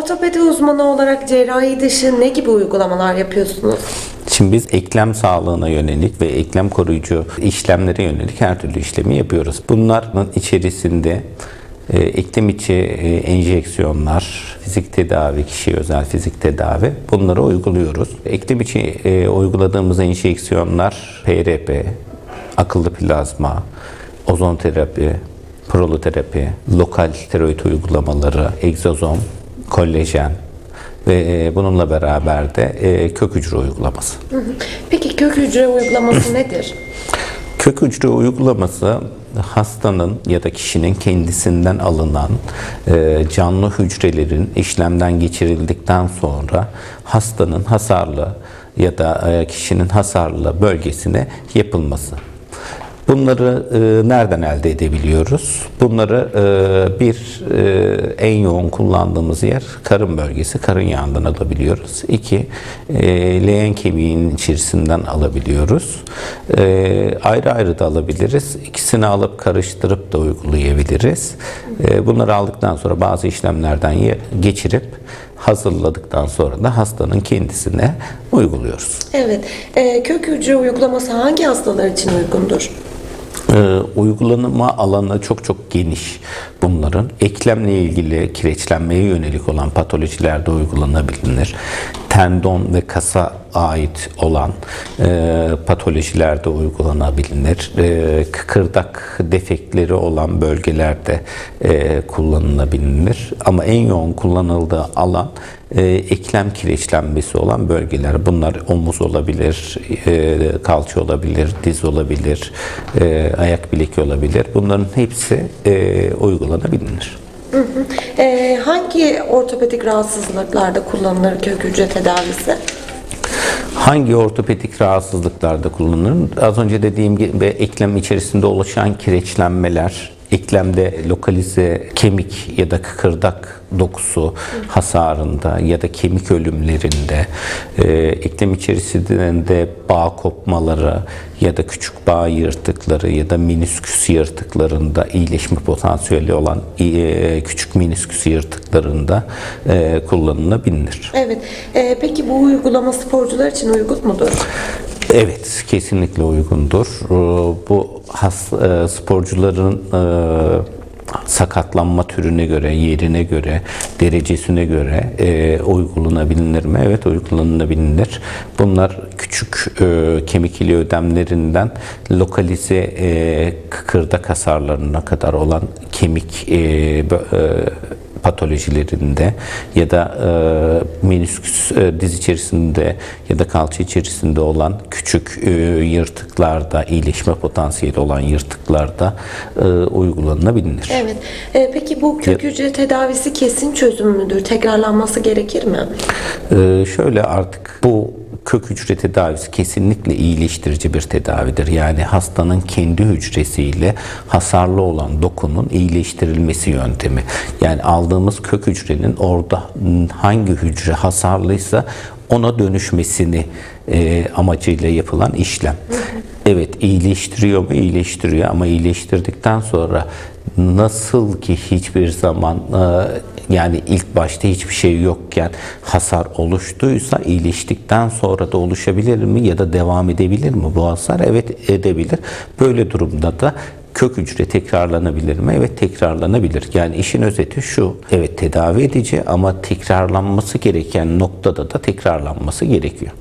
ortopedi uzmanı olarak cerrahi dışı ne gibi uygulamalar yapıyorsunuz? Şimdi biz eklem sağlığına yönelik ve eklem koruyucu işlemlere yönelik her türlü işlemi yapıyoruz. Bunların içerisinde e, eklem içi e, enjeksiyonlar, fizik tedavi, kişiye özel fizik tedavi bunları uyguluyoruz. Eklem içi e, uyguladığımız enjeksiyonlar PRP, akıllı plazma, ozon terapi, proloterapi, lokal steroid uygulamaları, egzozom, kollajen ve e, bununla beraber de e, kök hücre uygulaması. Peki kök hücre uygulaması nedir? Kök hücre uygulaması hastanın ya da kişinin kendisinden alınan e, canlı hücrelerin işlemden geçirildikten sonra hastanın hasarlı ya da e, kişinin hasarlı bölgesine yapılması. Bunları e, nereden elde edebiliyoruz? Bunları e, bir e, en yoğun kullandığımız yer karın bölgesi, karın yağından alabiliyoruz. İki, e, leğen kemiğinin içerisinden alabiliyoruz. E, ayrı ayrı da alabiliriz. İkisini alıp karıştırıp da uygulayabiliriz. E, bunları aldıktan sonra bazı işlemlerden geçirip hazırladıktan sonra da hastanın kendisine uyguluyoruz. Evet, e, kök hücre uygulaması hangi hastalar için uygundur? Ee, uygulanma alanı çok çok geniş bunların. Eklemle ilgili kireçlenmeye yönelik olan patolojilerde uygulanabilir. Tendon ve kasa ait olan e, patolojilerde uygulanabilir. E, kıkırdak defektleri olan bölgelerde e, kullanılabilir. Ama en yoğun kullanıldığı alan e, eklem kireçlenmesi olan bölgeler. Bunlar omuz olabilir, e, kalça olabilir, diz olabilir, e, ayak bileki olabilir. Bunların hepsi e, uygulanabilir. E, hangi ortopedik rahatsızlıklarda kullanılır kök hücre tedavisi? Hangi ortopedik rahatsızlıklarda kullanılır? Az önce dediğim gibi eklem içerisinde oluşan kireçlenmeler, eklemde lokalize kemik ya da kıkırdak dokusu hasarında ya da kemik ölümlerinde, e, eklem içerisinde bağ kopmaları ya da küçük bağ yırtıkları ya da minisküs yırtıklarında iyileşme potansiyeli olan e, küçük minisküs yırtıklarında e, kullanılabilir. Evet, peki bu uygulama sporcular için uygun mudur? Evet, kesinlikle uygundur. Ee, Bu has, e, sporcuların e, sakatlanma türüne göre, yerine göre, derecesine göre e, uygulanabilir mi? Evet, uygulanabilir. Bunlar küçük kemik ili ödemlerinden lokalize kıkırdak hasarlarına kadar olan kemik e, patolojilerinde ya da e, menisküs e, diz içerisinde ya da kalça içerisinde olan küçük e, yırtıklarda, iyileşme potansiyeli olan yırtıklarda e, uygulanabilir. Evet, e, peki bu kök hücre tedavisi kesin çözüm müdür? Tekrarlanması gerekir mi? Ee, şöyle artık bu kök hücre tedavisi kesinlikle iyileştirici bir tedavidir. Yani hastanın kendi hücresiyle hasarlı olan dokunun iyileştirilmesi yöntemi. Yani aldığımız kök hücrenin orada hangi hücre hasarlıysa ona dönüşmesini e, amacıyla yapılan işlem. Evet iyileştiriyor mu? İyileştiriyor ama iyileştirdikten sonra nasıl ki hiçbir zaman e, yani ilk başta hiçbir şey yokken hasar oluştuysa iyileştikten sonra da oluşabilir mi ya da devam edebilir mi bu hasar? Evet edebilir. Böyle durumda da kök hücre tekrarlanabilir mi? Evet tekrarlanabilir. Yani işin özeti şu. Evet tedavi edici ama tekrarlanması gereken noktada da tekrarlanması gerekiyor.